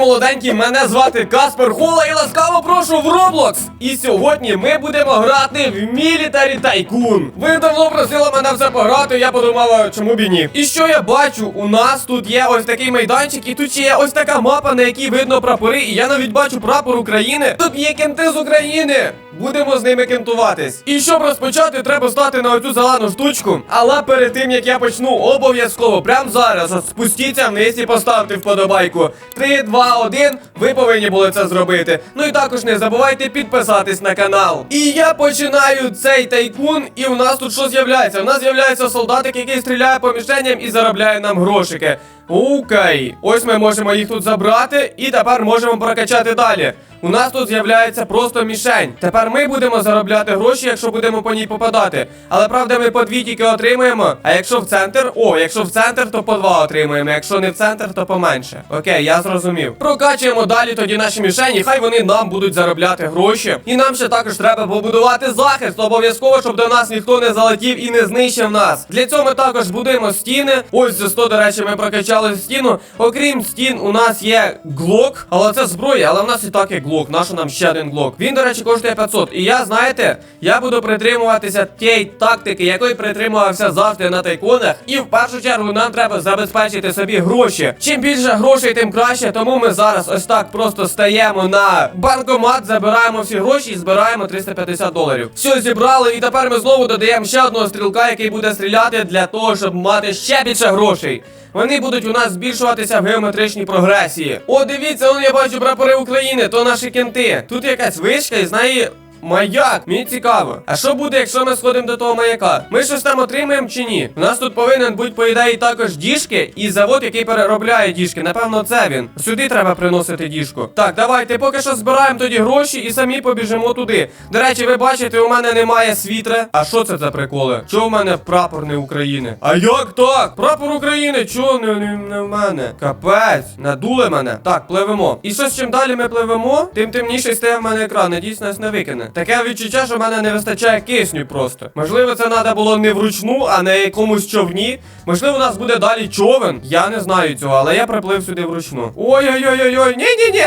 молоденькі, мене звати Каспер Хола і ласкаво прошу в Roblox. І сьогодні ми будемо грати в Military Tycoon. Ви давно просили мене все пограти, я подумав, чому б і ні. І що я бачу? У нас тут є ось такий майданчик, і тут ще є ось така мапа, на якій видно прапори, і я навіть бачу прапор України. Тут є кенти з України. Будемо з ними кентуватись. І щоб розпочати, треба стати на оцю зелену штучку. Але перед тим як я почну, обов'язково прямо зараз спустіться вниз і поставте вподобайку. 3, 2, 1, ви повинні були це зробити. Ну і також не забувайте підписатись на канал. І я починаю цей тайкун, і у нас тут що з'являється? У нас з'являється солдатик, який стріляє по мішеням і заробляє нам грошики. Окей, ось ми можемо їх тут забрати, і тепер можемо прокачати далі. У нас тут з'являється просто мішень. Тепер ми будемо заробляти гроші, якщо будемо по ній попадати. Але правда, ми по дві тільки отримуємо. А якщо в центр, о, якщо в центр, то по два отримуємо. Якщо не в центр, то поменше. Окей, я зрозумів. Прокачуємо далі тоді наші мішені. Хай вони нам будуть заробляти гроші. І нам ще також треба побудувати захист. Обов'язково, щоб до нас ніхто не залетів і не знищив нас. Для цього ми також будуємо стіни. Ось за 100, до речі, ми прокачали стіну. Окрім стін, у нас є глок, але це зброя, але в нас і так є глок. Нащо нам ще один глок? Він, до речі, коштує 500. І я, знаєте, я буду притримуватися тієї тактики, якої притримувався завжди на тайконах. І в першу чергу нам треба забезпечити собі гроші. Чим більше грошей, тим краще. Тому ми зараз ось так просто стаємо на банкомат, забираємо всі гроші і збираємо 350 доларів. Все зібрали, і тепер ми знову додаємо ще одного стрілка, який буде стріляти для того, щоб мати ще більше грошей. Вони будуть у нас збільшуватися в геометричній прогресії. О, дивіться, он я бачу прапори України, то наші кенти. Тут якась вишка і з неї. Маяк, мені цікаво. А що буде, якщо ми сходимо до того маяка? Ми щось там отримаємо чи ні? У нас тут повинен бути, по ідеї, також діжки і завод, який переробляє діжки. Напевно, це він. Сюди треба приносити діжку. Так, давайте поки що збираємо тоді гроші і самі побіжимо туди. До речі, ви бачите, у мене немає світра. А що це за приколи? Чого в мене прапор не України? А як так? Прапор України, чого не, не, не в мене? Капець, надули мене. Так, пливемо. І щось чим далі ми пливемо, тим темніше стає в мене екран. Надіюсь, нас не викине. Таке відчуття, що в мене не вистачає кисню просто. Можливо, це треба було не вручну, а на якомусь човні. Можливо, у нас буде далі човен. Я не знаю цього, але я приплив сюди вручну. Ой-ой-ой-ой, ні-ні-ні.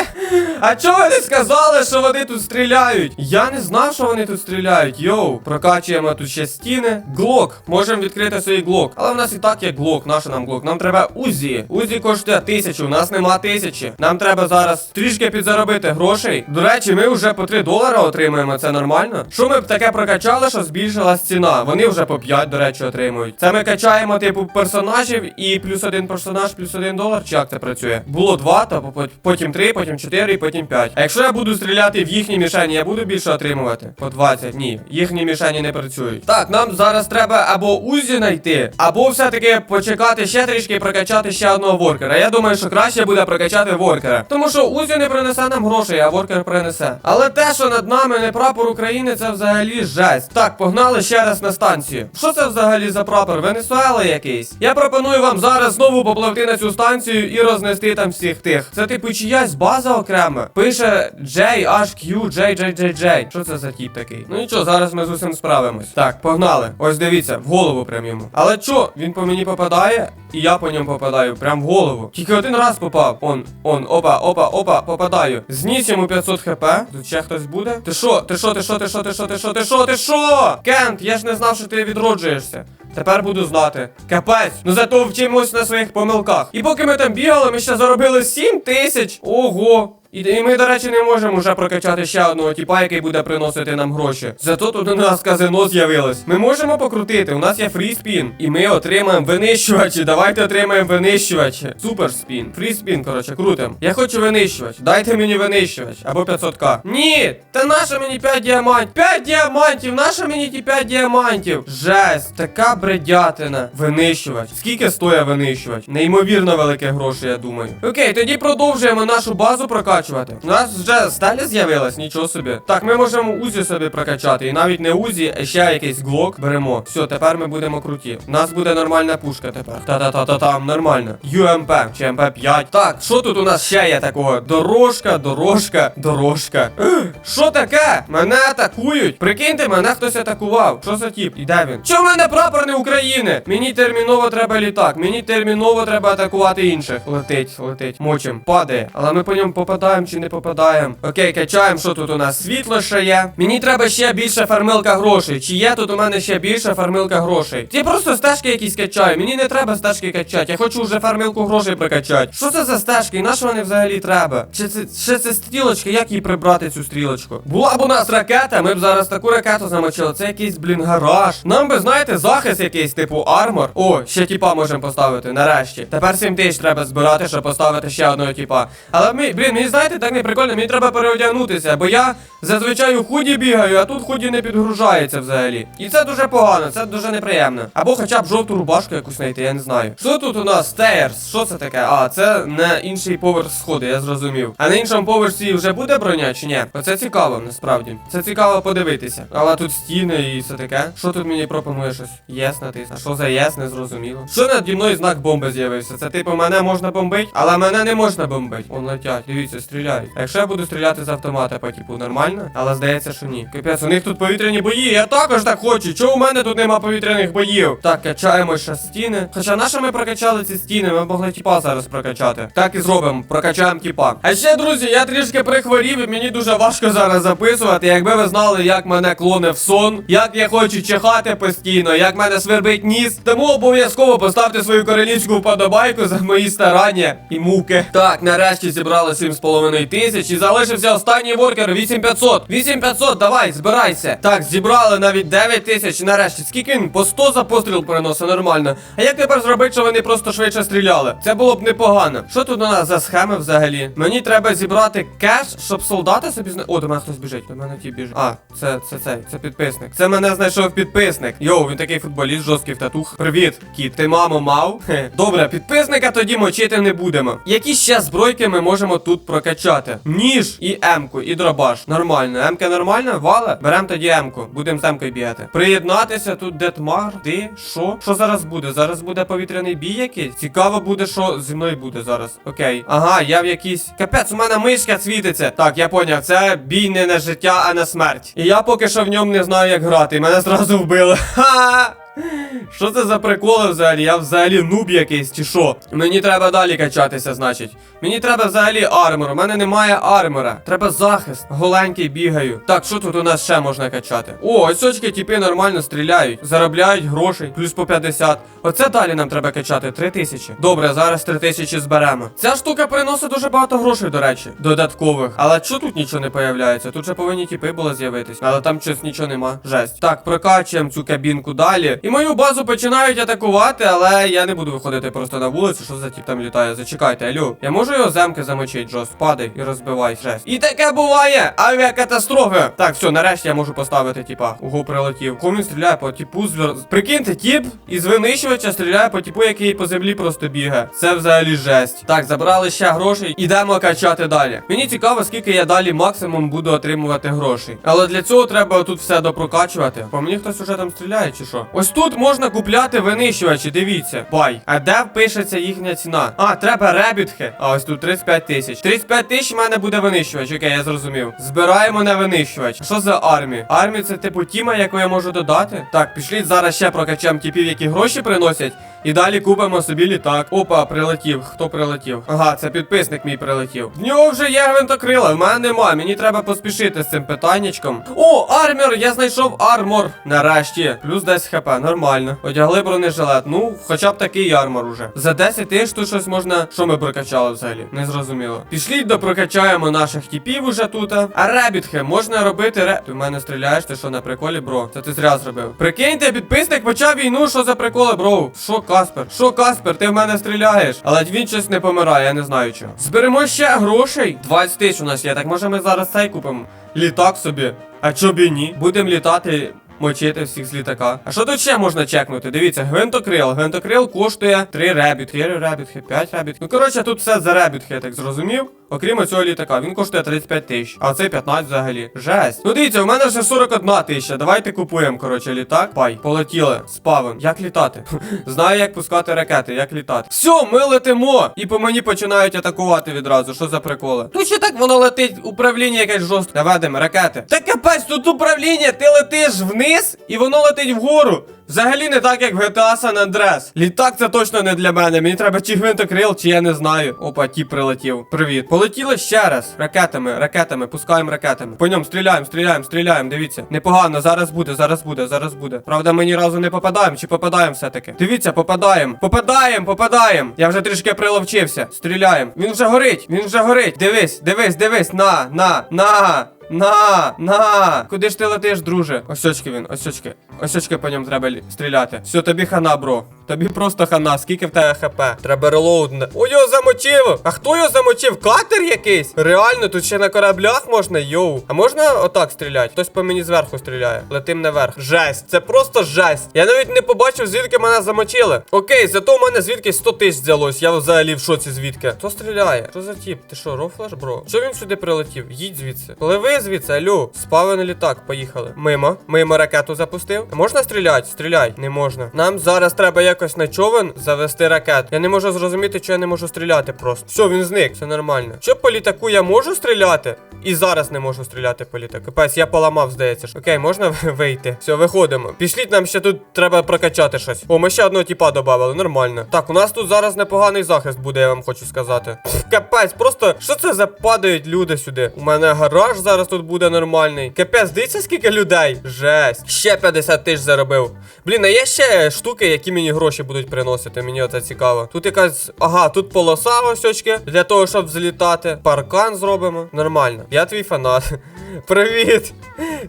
А чого ви не сказали, що вони тут стріляють? Я не знав, що вони тут стріляють. Йоу, прокачуємо тут ще стіни. Глок. Можемо відкрити свій глок. Але в нас і так є глок. Наш нам глок. Нам треба узі. Узі коштує тисячу. У нас нема тисячі. Нам треба зараз трішки підзаробити грошей. До речі, ми вже по 3 долара отримуємо. Це нормально. Що ми б таке прокачали, що збільшилась ціна? Вони вже по 5, до речі, отримують. Це ми качаємо, типу, персонажів і плюс один персонаж, плюс один долар. Чи як це працює? Було 2, то потім 3, потім 4 і потім 5. А якщо я буду стріляти в їхні мішені, я буду більше отримувати? По 20. Ні, їхні мішені не працюють. Так, нам зараз треба або Узі знайти, або все-таки почекати ще трішки і прокачати ще одного воркера. Я думаю, що краще буде прокачати воркера. Тому що Узі не принесе нам грошей, а воркер принесе. Але те, що над нами не прапор України, це взагалі жесть. Так, погнали ще раз на станцію. Що це взагалі за прапор? Венесуела якийсь? Я пропоную вам зараз знову попливти на цю станцію і рознести там всіх тих. Це типу чиясь база окрема. Пише J, H, Q, J, J, J, J. Що це за тіп такий? Ну нічого, зараз ми з усім справимось. Так, погнали. Ось дивіться, в голову прям йому. Але чо, він по мені попадає, і я по ньому попадаю. Прям в голову. Тільки один раз попав. Он, он, опа, опа, опа, попадаю. Зніс йому 500 хп. Тут ще хтось буде? Ти що? Ти що, ти що, ти що, ти що, ти що, ти що, ти що? Кент, я ж не знав, що ти відроджуєшся. Тепер буду знати. Капець, ну зато вчимось на своїх помилках. І поки ми там бігали, ми ще заробили 7 тисяч. Ого. І, ми, до речі, не можемо вже прокачати ще одного тіпа, який буде приносити нам гроші. Зато тут у нас казино з'явилось. Ми можемо покрутити. У нас є фріспін. І ми отримаємо винищувачі. Давайте отримаємо винищувачі. Супер спін. Фріспін, коротше, крутим. Я хочу винищувач. Дайте мені винищувач. Або 500к. Ні! Та наша мені 5 діамантів. 5 діамантів! Наша мені ті 5 діамантів. Жесть, така бредятина. Винищувач. Скільки стоїть винищувач? Неймовірно велике гроші, я думаю. Окей, тоді продовжуємо нашу базу прокачувати. У нас вже стеля з'явилась, нічого собі. Так, ми можемо Узі собі прокачати. І навіть не Узі, а ще якийсь глок беремо. Все, тепер ми будемо круті. У нас буде нормальна пушка тепер. Та-та-та-та-там, нормально. UMP чи МП5. Так, що тут у нас ще є такого? Дорожка, дорожка, дорожка. Що таке? Мене атакують. Прикиньте, мене хтось атакував. Що за тіп? І де він? В мене прапор не оборони України. Мені терміново треба літак. Мені терміново треба атакувати інших. Летить, летить. Мочим, падає. Але ми по ньому попадаємо чи не попадаємо. Окей, качаємо, що тут у нас? Світло ще є. Мені треба ще більше фармилка грошей. Чи є тут у мене ще більше фармилка грошей? Я просто стежки якісь качаю. Мені не треба стежки качати. Я хочу вже фармилку грошей прокачати. Що це за стежки? На що вони взагалі треба? Чи це ще це стрілочка? Як її прибрати цю стрілочку? Була б у нас ракета, ми б зараз таку ракету замочили. Це якийсь, блін, гараж. Нам би, знаєте, захист якийсь, типу армор. О, ще тіпа можемо поставити, нарешті. Тепер 7 тисяч треба збирати, щоб поставити ще одного тіпа. Але ми, блін, мені знаєте, так не прикольно, мені треба переодягнутися, бо я зазвичай у худі бігаю, а тут худі не підгружається взагалі. І це дуже погано, це дуже неприємно. Або хоча б жовту рубашку якусь знайти, я не знаю. Що тут у нас? Стейрс, що це таке? А, це на інший поверх сходи, я зрозумів. А на іншому поверсі вже буде броня чи ні? Оце цікаво, насправді. Це цікаво подивитися. Але тут стіни і все таке. Що тут мені пропонує щось? Єс натис. А що за єс, не зрозуміло. Що наді мною знак бомби з'явився? Це типу мене можна бомбити, але мене не можна бомбити. Он летять, дивіться, стріляють. А якщо я буду стріляти з автомата по типу нормально? Але здається, що ні. Капець, у них тут повітряні бої. Я також так хочу. Чого у мене тут нема повітряних боїв? Так, качаємо ще стіни. Хоча наша ми прокачали ці стіни, ми могли тіпа зараз прокачати. Так і зробимо, прокачаємо тіпа. А ще, друзі, я трішки прихворів і мені дуже важко зараз записувати. Якби ви знали, як мене клоне в сон, як я хочу чихати постійно, як мене свербить ніс. Тому обов'язково поставте свою королівську вподобайку за мої старання і муки. Так, нарешті зібрали 7,5 тисяч і залишився останній воркер 8500. 8500, давай, збирайся. Так, зібрали навіть 9 тисяч. Нарешті, скільки він по 100 за постріл приносить нормально. А як тепер зробити, щоб вони просто швидше стріляли? Це було б непогано. Що тут у нас за схеми взагалі? Мені треба зібрати кеш, щоб солдати собі зна... О, до мене хтось біжить. До мене ті біжить. А, це це цей, це підписник. Це мене знайшов підписник. Йоу, він такий футболіст, жорсткий в татух. Привіт, кіт. Ти маму мав? Хе. Добре, підписника тоді мочити не будемо. Які ще збройки ми можемо тут прокачати? Ніж і емку, і дробаш. Нормально. Емка нормальна? Вала? Берем тоді емку. Будемо з емкою бігати. Приєднатися тут Детмар. Ти? Що? Що зараз буде? Зараз буде повітряний бій якийсь? Цікаво буде, що зі мною буде зараз. Окей. Ага, я в якійсь. Капець, у мене мишка світиться. Так, я поняв, це бій не на життя, а на смерть. І я поки що в ньому не знаю, як грати. І мене зразу вбили. Ха! Що це за приколи взагалі? Я взагалі нуб якийсь чи що? Мені треба далі качатися, значить. Мені треба взагалі армор. У мене немає армора. Треба захист. Голенький бігаю. Так, що тут у нас ще можна качати? О, ось очки типи нормально стріляють. Заробляють грошей. Плюс по 50. Оце далі нам треба качати. 3000. Добре, зараз 3000 зберемо. Ця штука приносить дуже багато грошей, до речі. Додаткових. Але що тут нічого не появляється? Тут же повинні типи були з'явитись. Але там щось нічого нема. Жесть. Так, прокачуємо цю кабінку далі. І мою базу починають атакувати, але я не буду виходити просто на вулицю, що за тіп там літає. Зачекайте, алло. Я можу його земки замочити, Джос. Падай і розбивай. Жесть. І таке буває! Авіакатастрофи! Так, все, нарешті я можу поставити тіпа. Ого, прилетів. Кому він стріляє по типу звер... Прикиньте, тіп із винищувача стріляє по типу, який по землі просто бігає. Це взагалі жесть. Так, забрали ще грошей. Ідемо качати далі. Мені цікаво, скільки я далі максимум буду отримувати грошей. Але для цього треба тут все допрокачувати. По мені хтось уже там стріляє, чи що? Ось тут можна купляти винищувачі, дивіться. Бай. А де пишеться їхня ціна? А, треба ребітхи. А ось тут 35 тисяч. 35 тисяч в мене буде винищувач. Окей, я зрозумів. Збираємо на винищувач. Що за армія? Армія це типу тіма, яку я можу додати. Так, пішліть зараз ще прокачаємо типів, які гроші приносять. І далі купимо собі літак. Опа, прилетів. Хто прилетів? Ага, це підписник мій прилетів. В нього вже є гвинтокрила, в мене нема. Мені треба поспішити з цим питаннячком. О, армір! Я знайшов армор. Нарешті. Плюс 10 хп, нормально. Одягли бронежилет. Ну, хоча б такий армор уже. За 10 тисяч тут щось можна. Що ми прокачали взагалі? Не зрозуміло. Пішліть допрокачаємо наших типів уже тут. А ребітхи можна робити ре. Ти в мене стріляєш, ти що на приколі, бро? Це ти зря зробив. Прикиньте, підписник почав війну, що за приколи, бро? Що, Каспер? Що, Каспер, ти в мене стріляєш? Але він щось не помирає, я не знаю чого. Зберемо ще грошей. 20 тисяч у нас є, так може ми зараз цей купимо. Літак собі. А чобі ні? Будемо літати. Мочити всіх з літака. А що тут ще можна чекнути? Дивіться, гвинтокрил. Гвинтокрил коштує 3 ребітки, 4 ребітки, 5 ребітки. Ну коротше, тут все за ребітки, я так зрозумів. Окрім цього літака, він коштує 35 тисяч, а цей 15 взагалі. Жесть. Ну дивіться, у мене вже 41 тисяча. Давайте купуємо, коротше, літак. Пай, полетіли. Спавим. Як літати? Знаю, як пускати ракети, як літати. Все, ми летимо! І по мені починають атакувати відразу. Що за приколи? Тут ще так воно летить, управління якесь жорстке. Наведемо ракети. Таке капець, тут управління, ти летиш вниз і воно летить вгору. Взагалі не так, як в GTA San Andreas. Літак це точно не для мене. Мені треба чи гвинтокрил, чи я не знаю. Опа, ті прилетів. Привіт. Полетіли ще раз. Ракетами, ракетами, пускаємо ракетами. По ньому стріляємо, стріляємо, стріляємо. Дивіться. Непогано, зараз буде, зараз буде, зараз буде. Правда, ми ні разу не попадаємо, чи попадаємо все-таки. Дивіться, попадаємо. Попадаємо, попадаємо. Я вже трішки приловчився. Стріляємо. Він вже горить, він вже горить. Дивись, дивись, дивись. На, на, на. На, на! Куди ж ти летиш, друже? Осьочки він, осьочки. Осьочки по ньому треба стріляти. Все, тобі хана, бро. Тобі просто хана. Скільки в тебе хп? Треба релоудне. О, його замочив! А хто його замочив? Катер якийсь? Реально, тут ще на кораблях можна, йоу. А можна отак стріляти? Хтось по мені зверху стріляє. Летим наверх. Жесть, це просто жесть. Я навіть не побачив, звідки мене замочили. Окей, зато у мене звідки 100 тисяч взялось. Я взагалі в шоці звідки. Хто стріляє? Що за тіп? Ти що, рофлеш, бро? Що він сюди прилетів? Їдь звідси. Пливи звідси, алло. Спалений літак, поїхали. Мимо. Мимо ракету запустив. Можна стріляти? Стріляй. Не можна. Нам зараз треба якось на човен завести ракет. Я не можу зрозуміти, що я не можу стріляти просто. Все, він зник, все нормально. Що по літаку я можу стріляти? І зараз не можу стріляти по літаку. Капець, я поламав, здається. ж. Окей, можна вийти. Все, виходимо. Пішліть, нам ще тут треба прокачати щось. О, ми ще одного тіпа додали, нормально. Так, у нас тут зараз непоганий захист буде, я вам хочу сказати. Пф, капець, просто що це за падають люди сюди? У мене гараж зараз тут буде нормальний. Капець, дивіться, скільки людей. Жесть. Ще 50 тисяч заробив. Блін, а є ще штуки, які мені гроші будуть приносити. Мені це цікаво. Тут якась. Ага, тут полоса ось очки для того, щоб злітати. Паркан зробимо. Нормально. Я твій фанат. Привіт!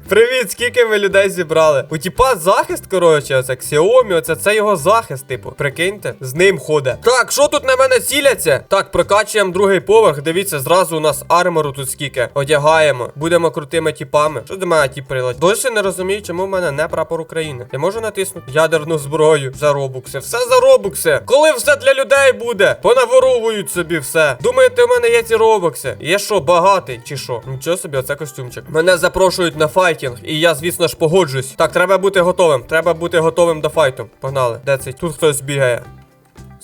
Привіт, скільки ми людей зібрали. У тіпа захист, коротше, оце Xiaomi, оце це його захист, типу. Прикиньте, з ним ходить. Так, що тут на мене ціляться? Так, прокачуємо другий поверх. Дивіться, зразу у нас армору тут скільки. Одягаємо. Будемо крутими тіпами. Що до мене тіп прилетить? Досі не розумію, чому в мене не прапор України. Я можу натиснути ядерну зброю за робукси. Все за робукси. Коли все для людей буде? Понаворовують собі все. Думаєте, у мене є ці робокси? Я що, багатий чи що? Нічого собі, оце костюмчик. Мене запрошують на файтінг, і я, звісно ж, погоджуюсь. Так, треба бути готовим. Треба бути готовим до файту. Погнали. Де цей? Тут хтось бігає.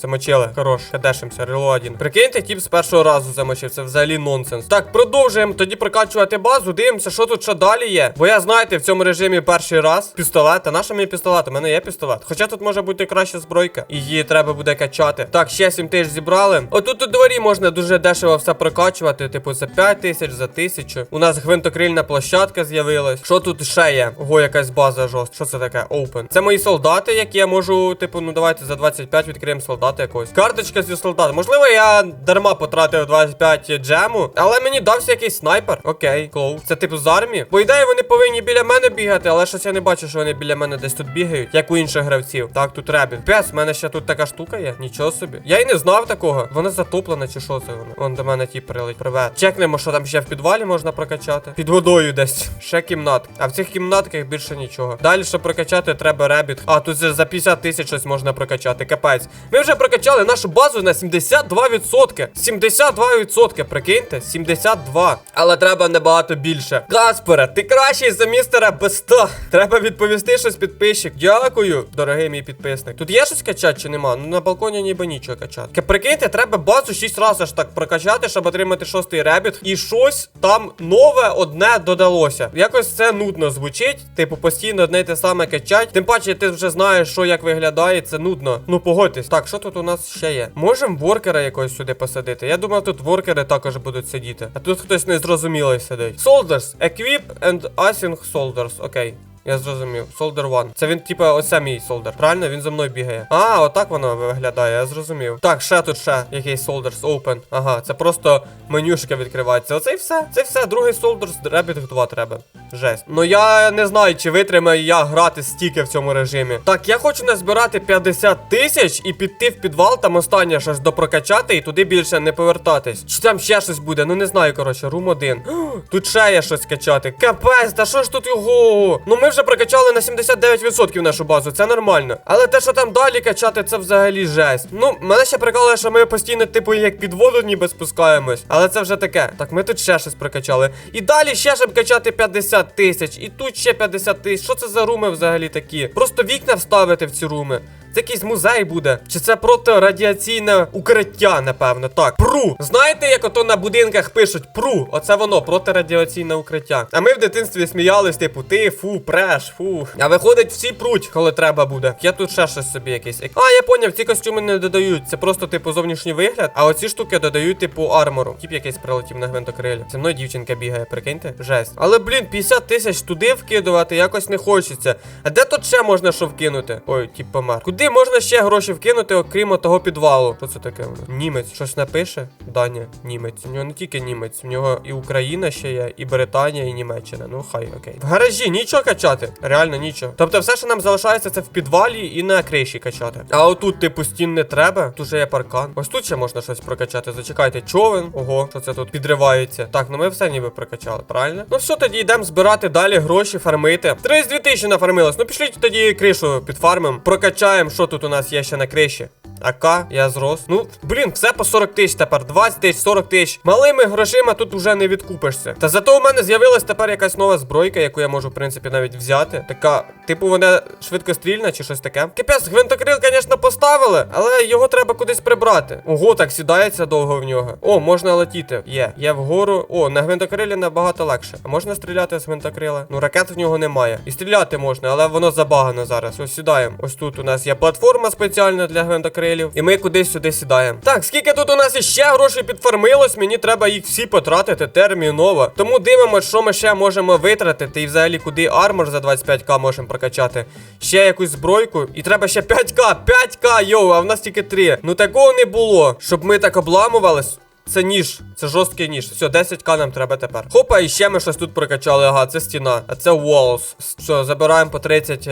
Замочили. Хорош, кадешимося, релоадін. Прикиньте, тіп з першого разу замочив. Це взагалі нонсенс. Так, продовжуємо тоді прокачувати базу. Дивимося, що тут ще далі є. Бо я знаєте, в цьому режимі перший раз. Пістолет. А наша мені пістолет? У мене є пістолет. Хоча тут може бути краща збройка. Її треба буде качати. Так, ще 7 тисяч зібрали. Отут у дворі можна дуже дешево все прокачувати. Типу за 5 тисяч, за тисячу. У нас гвинтокрильна площадка з'явилась. Що тут ще є? Ого, якась база жорст. Що це таке? Open. Це мої солдати, які я можу, типу, ну давайте за 25 відкриємо солдата якогось. Карточка зі солдата. Можливо, я дарма потратив 25 джему, але мені дався якийсь снайпер. Окей, клоу. Це типу з армії. По ідеї, вони повинні біля мене бігати, але щось я не бачу, що вони біля мене десь тут бігають, як у інших гравців. Так, тут ребін. Пес, в мене ще тут така штука є. Нічого собі. Я й не знав такого. Вона затоплена, чи що це воно? Вон до мене ті прилить. Привет. Чекнемо, що там ще в підвалі можна прокачати. Під водою десь. Ще кімнат. А в цих кімнатках більше нічого. Далі, щоб прокачати, треба ребіт. А, тут за 50 тисяч щось можна прокачати. Капець. Ми вже прокачали нашу базу на 72%. 72%, прикиньте, 72. Але треба набагато більше. Каспере, ти кращий за містера Беста. Треба відповісти щось підписчик. Дякую, дорогий мій підписник. Тут є щось качати чи нема? Ну на балконі ніби нічого качати. Прикиньте, треба базу 6 разів аж так прокачати, щоб отримати шостий ребіт. І щось там нове одне додалося. Якось це нудно звучить. Типу, постійно одне те саме качать. Тим паче, ти вже знаєш, що як виглядає, це нудно. Ну погодьтесь. Так, що тут у нас ще є? Можемо воркера якогось сюди посадити. Я думав, тут воркери також будуть сидіти. А тут хтось незрозумілий сидить. Soldiers, equip and async soldiers. Окей. Я зрозумів. Soldier One. Це він, типа, оце мій солдер. Правильно, він за мною бігає. А, отак воно виглядає, я зрозумів. Так, ще тут ще якийсь Soldiers Open. Ага, це просто менюшка відкривається. Оце і все. Це все. Другий Soldiers Rabbit 2 треба. Жесть. Ну я не знаю, чи витримаю я грати стільки в цьому режимі. Так, я хочу назбирати 50 тисяч і піти в підвал, там останнє щось допрокачати і туди більше не повертатись. Чи там ще щось буде? Ну не знаю, коротше, рум 1. Тут ще є щось качати. Капець, та що ж тут його? Ну ми вже прокачали на 79% нашу базу, це нормально. Але те, що там далі качати, це взагалі жесть. Ну, мене ще прикалує, що ми постійно, типу, як під воду ніби спускаємось. Але це вже таке. Так, ми тут ще щось прокачали. І далі ще щоб качати 50 тисяч. І тут ще 50 тисяч. Що це за руми взагалі такі? Просто вікна вставити в ці руми. Це якийсь музей буде. Чи це протирадіаційне укриття, напевно. Так, пру. Знаєте, як ото на будинках пишуть пру? Оце воно, протирадіаційне укриття. А ми в дитинстві сміялись, типу, ти фу, преш, фу. А виходить, всі пруть, коли треба буде. Я тут ще щось собі якесь. А, я поняв, ці костюми не додають. Це просто, типу, зовнішній вигляд. А оці штуки додають, типу, армору. Тіп якийсь прилетів на гвинтокрилі. Зі мною дівчинка бігає, прикиньте? Жесть. Але, блін, 50 тисяч туди вкидувати якось не хочеться. А де тут ще можна що вкинути? Ой, тіп помер. Куди можна ще гроші вкинути, окрім того підвалу? Що це таке? воно? Німець. Щось напише? Даня, німець. У нього не тільки німець, у нього і Україна ще є, і Британія, і Німеччина. Ну хай, окей. В гаражі нічого качати. Реально нічого. Тобто, все, що нам залишається, це в підвалі і на криші качати. А отут, типу, стін не треба. Тут же є паркан. Ось тут ще можна щось прокачати. Зачекайте, човен. Ого, що це тут підривається. Так, ну ми все ніби прокачали, правильно? Ну все, тоді йдемо збирати далі гроші, фармити. 32 тисячі нафармилось. Ну пішліть тоді кришу підфармим. Прокачаємо, що тут у нас є ще на криші. АК, я зрос. Ну, блін, все по 40 тисяч тепер, 20 тисяч, 40 тисяч. Малими грошима тут уже не відкупишся. Та зато у мене з'явилась тепер якась нова збройка, яку я можу, в принципі, навіть взяти. Така, типу, вона швидкострільна чи щось таке. Капець, гвинтокрил, звісно, поставили, але його треба кудись прибрати. Ого, так сідається довго в нього. О, можна летіти. Є, є вгору. О, на гвинтокрилі набагато легше. А можна стріляти з гвинтокрила? Ну, ракет в нього немає. І стріляти можна, але воно забагано зараз. Ось сідаємо. Ось тут у нас є платформа спеціальна для гвинтокрилів. І ми кудись сюди сідаємо. Так, скільки тут у нас іще грошей підфармилось, мені треба їх всі потратити терміново. Тому дивимося, що ми ще можемо витратити. І взагалі куди армор за 25к можемо прокачати. Ще якусь збройку. І треба ще 5к. 5к, йоу, а в нас тільки 3. Ну такого не було. Щоб ми так обламувались. Це ніж, це жорсткий ніж. Все, 10к нам треба тепер. Хопа, і ще ми щось тут прокачали. Ага, це стіна. А це walls. Все, забираємо по 30.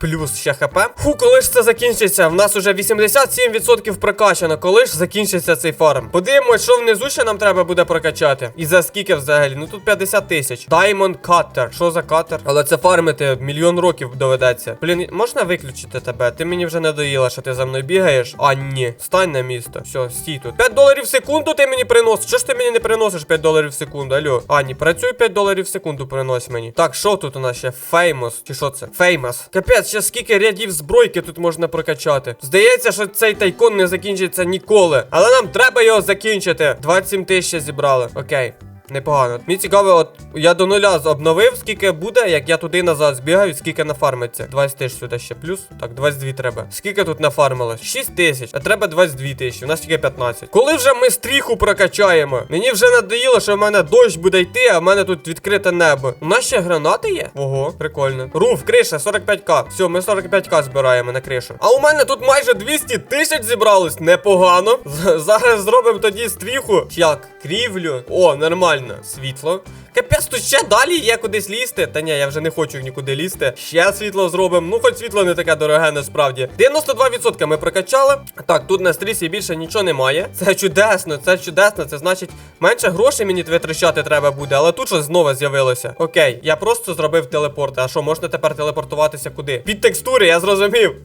Плюс ще хп. Фу, коли ж це закінчиться? В нас уже 87% прокачано. Коли ж закінчиться цей фарм? Подивимось, що внизу ще нам треба буде прокачати. І за скільки взагалі? Ну тут 50 тисяч. Diamond Cutter. Що за катер? Але це фармити мільйон років доведеться. Блін, можна виключити тебе? Ти мені вже надоїла, що ти за мною бігаєш. А ні. Стань на місто. Все, стій тут. 5 доларів в секунду ти мені приносиш. Що ж ти мені не приносиш 5 доларів в секунду? Алло. А, ні, працюй 5 доларів в секунду принось мені. Так, що тут у нас ще? Famous. Чи що це? Famous. Капець, ще скільки рядів збройки тут можна прокачати. Здається, що цей тайкон не закінчиться ніколи. Але нам треба його закінчити. 27 тисяч зібрали. Окей. Непогано. Мені цікаво, от я до нуля обновив, скільки буде, як я туди назад збігаю, скільки нафармиться. 20 тисяч сюди ще плюс. Так, 22 треба. Скільки тут нафармилось? 6 тисяч, а треба 22 тисячі. У нас тільки 15. Коли вже ми стріху прокачаємо? Мені вже надоїло, що в мене дощ буде йти, а в мене тут відкрите небо. У нас ще гранати є? Ого, прикольно. Руф, криша, 45к. Все, ми 45к збираємо на кришу. А у мене тут майже 200 тисяч зібралось. Непогано. Зараз зробимо тоді стріху. Як? Крівлю. О, нормально. Світло. Капець, тут ще далі є кудись лізти. Та ні, я вже не хочу нікуди лізти. Ще світло зробимо. Ну, хоч світло не таке дороге, насправді. 92% ми прокачали. Так, тут на стрісі більше нічого немає. Це чудесно, це чудесно. Це значить, менше грошей мені витрачати треба буде, але тут щось знову з'явилося. Окей, я просто зробив телепорт. А що, можна тепер телепортуватися куди? Під текстури, я зрозумів.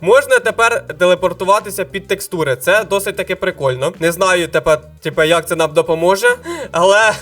Можна тепер телепортуватися під текстури. Це досить таки прикольно. Не знаю тепер, типа, як це нам допоможе, але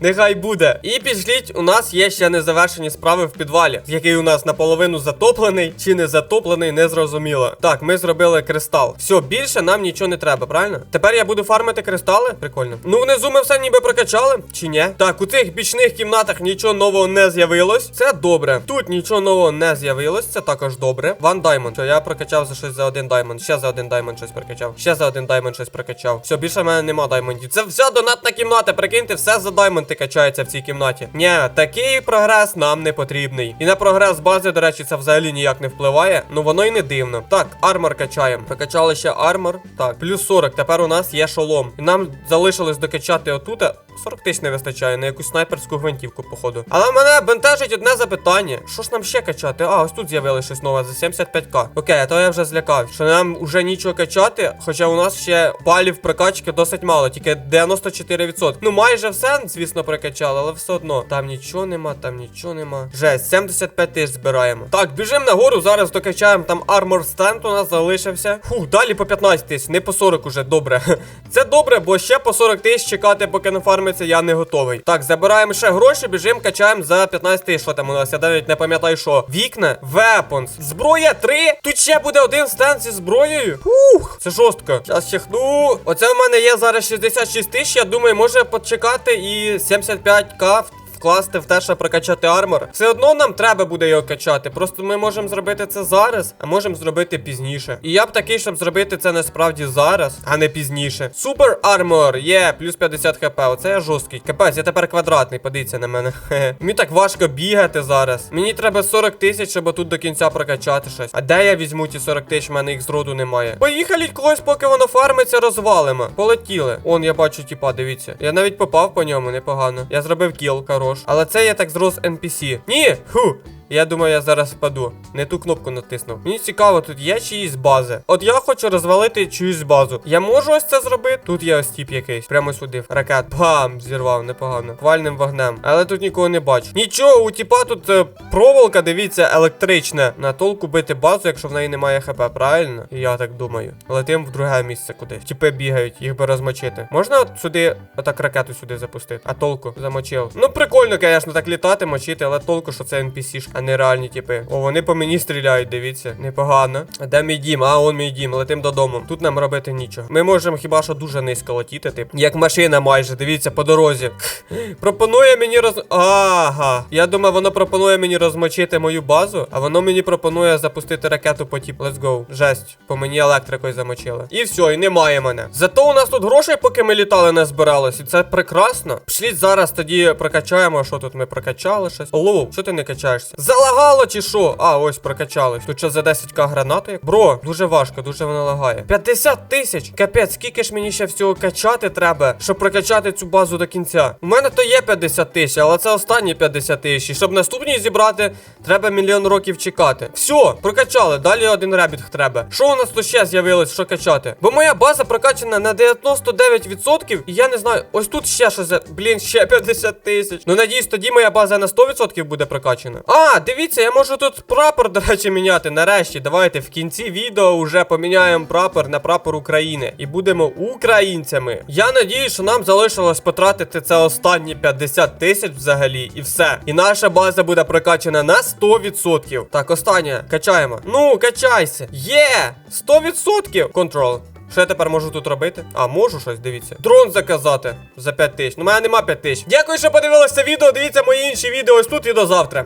нехай буде. І пішліть, у нас є ще незавершені справи в підвалі, який у нас наполовину затоплений чи не затоплений, не зрозуміло. Так, ми зробили кристал. Все, більше нам нічого не треба, правильно? Тепер я буду фармити кристали. Прикольно. Ну, внизу ми все ніби прокачали, чи ні? Так, у цих бічних кімнатах нічого нового не з'явилось. Це добре. Тут нічого нового не з'явилось. Це також добре. Ван Даймонд. Що я прокачав за щось за один даймонд. Ще за один даймонд щось прокачав. Ще за один даймонд щось прокачав. Все, більше в мене нема даймондів. Це вся донатна кімната. Прикиньте, все за даймонди качається цій кімнаті. Ні, такий прогрес нам не потрібний. І на прогрес бази, до речі, це взагалі ніяк не впливає. Ну воно й не дивно. Так, армор качаємо. Прокачали ще армор. Так, плюс 40. Тепер у нас є шолом. І нам залишилось докачати отут. 40 тисяч не вистачає на якусь снайперську гвинтівку, походу. Але мене бентежить одне запитання. Що ж нам ще качати? А, ось тут з'явилось щось нове за 75к. Окей, а то я вже злякав, що нам вже нічого качати, хоча у нас ще палів прокачки досить мало, тільки 94%. Ну майже все, звісно, прокачали, але все одно. Там нічого нема, там нічого нема. Жесть, 75 тисяч збираємо. Так, біжимо нагору, зараз докачаємо там армор стенд у нас залишився. Фух, далі по 15 тисяч, не по 40 уже, добре. Це добре, бо ще по 40 тисяч чекати, поки нафармимо фармиться, я не готовий. Так, забираємо ще гроші, біжимо, качаємо за 15 тисяч. Що там у нас? Я навіть не пам'ятаю, що. Вікна, вепонс, зброя 3. Тут ще буде один стенд зі зброєю. Ух, це жорстко. Зараз чихну. Оце в мене є зараз 66 тисяч. Я думаю, може почекати і 75к в- вкласти в те, щоб прокачати армор. Все одно нам треба буде його качати. Просто ми можемо зробити це зараз, а можемо зробити пізніше. І я б такий, щоб зробити це насправді зараз, а не пізніше. Супер армор є, плюс 50 хп. Оце я жорсткий. Капець, я тепер квадратний, подивіться на мене. Мені так важко бігати зараз. Мені треба 40 тисяч, щоб тут до кінця прокачати щось. А де я візьму ті 40 тисяч? У мене їх зроду немає. Поїхали когось, поки воно фармиться, розвалимо. Полетіли. Он, я бачу, тіпа, дивіться. Я навіть попав по ньому, непогано. Я зробив кіл, хорош. Але це я так зрос NPC. Ні! Ху! Я думаю, я зараз впаду. Не ту кнопку натиснув. Мені цікаво, тут є чиїсь бази. От я хочу розвалити чиюсь базу. Я можу ось це зробити? Тут є ось тіп якийсь. Прямо сюди. Ракет. Бам! Зірвав, непогано. Хвальним вогнем. Але тут нікого не бачу. Нічого, у тіпа тут е, проволока, дивіться, електрична. На толку бити базу, якщо в неї немає хп, правильно? Я так думаю. Летим в друге місце кудись. Тіпи бігають, їх би розмочити. Можна от сюди, отак ракету сюди запустити? А толку замочив. Ну прикольно, звісно, так літати, мочити, але толку, що це NPC, а не реальні типи. О, вони по мені стріляють, дивіться. Непогано. Де мій дім? А, он мій дім. Летим додому. Тут нам робити нічого. Ми можемо хіба що дуже низько летіти, тип. Як машина майже, дивіться, по дорозі. пропонує мені роз. Ага. Я думаю, воно пропонує мені розмочити мою базу, а воно мені пропонує запустити ракету по тіп. Let's go. Жесть. По мені електрикою замочили. І все, і немає мене. Зато у нас тут грошей, поки ми літали, не збиралось. І це прекрасно. Пішліть зараз тоді прокачаємо. Що тут ми прокачали щось? Олоу, що ти не качаєшся? Залагало чи що? А, ось прокачалось. Тут що за 10к гранату? Бро, дуже важко, дуже воно лагає. 50 тисяч! Капець, скільки ж мені ще всього качати треба, щоб прокачати цю базу до кінця? У мене то є 50 тисяч, але це останні 50 тисяч. Щоб наступні зібрати, треба мільйон років чекати. Все, прокачали. Далі один ребіт треба. Що у нас тут ще з'явилось, що качати? Бо моя база прокачана на 99%, і я не знаю, ось тут ще щось. за- Блін, ще 50 тисяч. Ну надіюсь, тоді моя база на 100% буде прокачана. А, дивіться, я можу тут прапор, до речі, міняти. Нарешті, давайте в кінці відео вже поміняємо прапор на прапор України. І будемо українцями. Я надіюсь, що нам залишилось потратити це останні 50 тисяч взагалі, і все. І наша база буде прокачана на 100%. Так, останнє. Качаємо. Ну, качайся. Є! 100%! Контрол. Що я тепер можу тут робити? А, можу щось, дивіться. Дрон заказати за 5 тисяч. Ну, у мене нема 5 тисяч. Дякую, що подивилися відео. Дивіться мої інші відео ось тут і до завтра.